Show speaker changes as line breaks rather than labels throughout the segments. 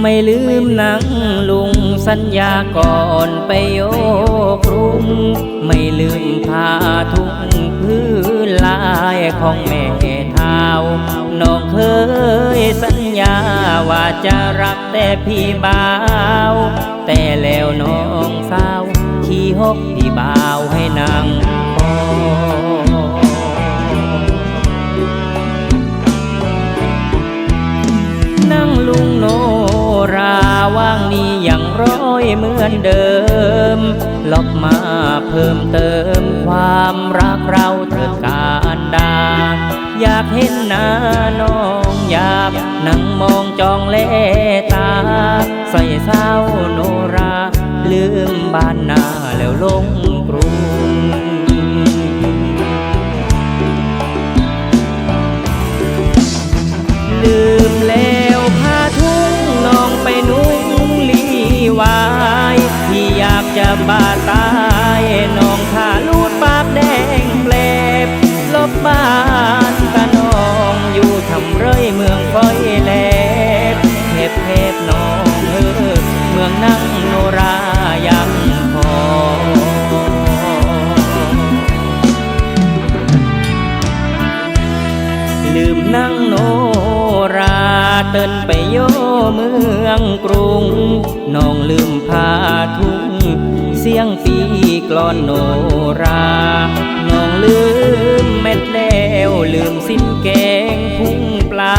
ไม่ลืมนังลุงสัญญาก่อนไปโยกรุงไม่ลืมผ้าทุกพื้นลายของแม่เท้าน้องเคยสัญญาว่าจะรักแต่พี่บ่าว แต่แล้วน้องสาว ขี่หกพี่บ่าวให้นาง ร้อยเหมือนเดิม ลบมาเพิ่มเติมความรักเราเถิดการดาอยากเห็นหน้าน้องยากนั่งมองจองเลตา ใส่เศร้าโนรา ลืมบ้านนาแล้วลงกรุง จะบาตายน้องขาลูดปากแดงเปลบลบบ้านตาน้องอยู่ทำไรเมืองก้อยแลบเทบเทบน้องเออเมืองนั่งโนรายังพอลืมนั่งโนราเตินไปโยเมืองกรุง น้องลืมผ้าทุ เสียงปีกลอนโนราน้องลืมเม็ดแล้วลืมสิ้นแกงพุงปลา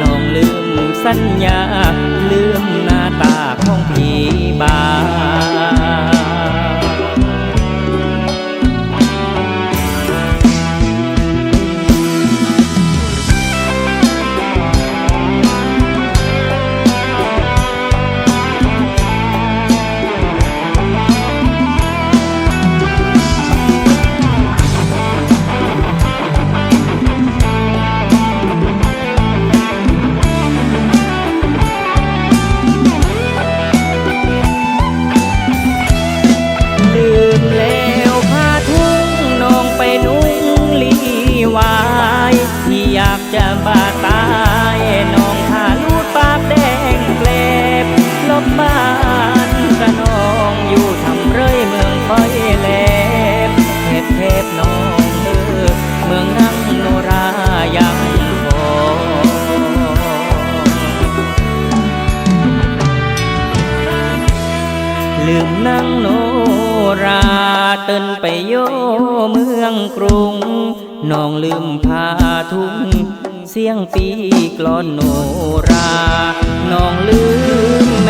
น้องลืมสัญญา ลืมหน้าตาของพี่ บบ้านกระนองอยู่ทำไรเมืองคอยแลบเทพเทพน้องเออเมืองนั่งโนรายังพอลืมนั่งโนราเตินไปโยเมืองกรุงน้องลืมผ้าทุ่งเสียงปีกลอนโนรา น้องลืม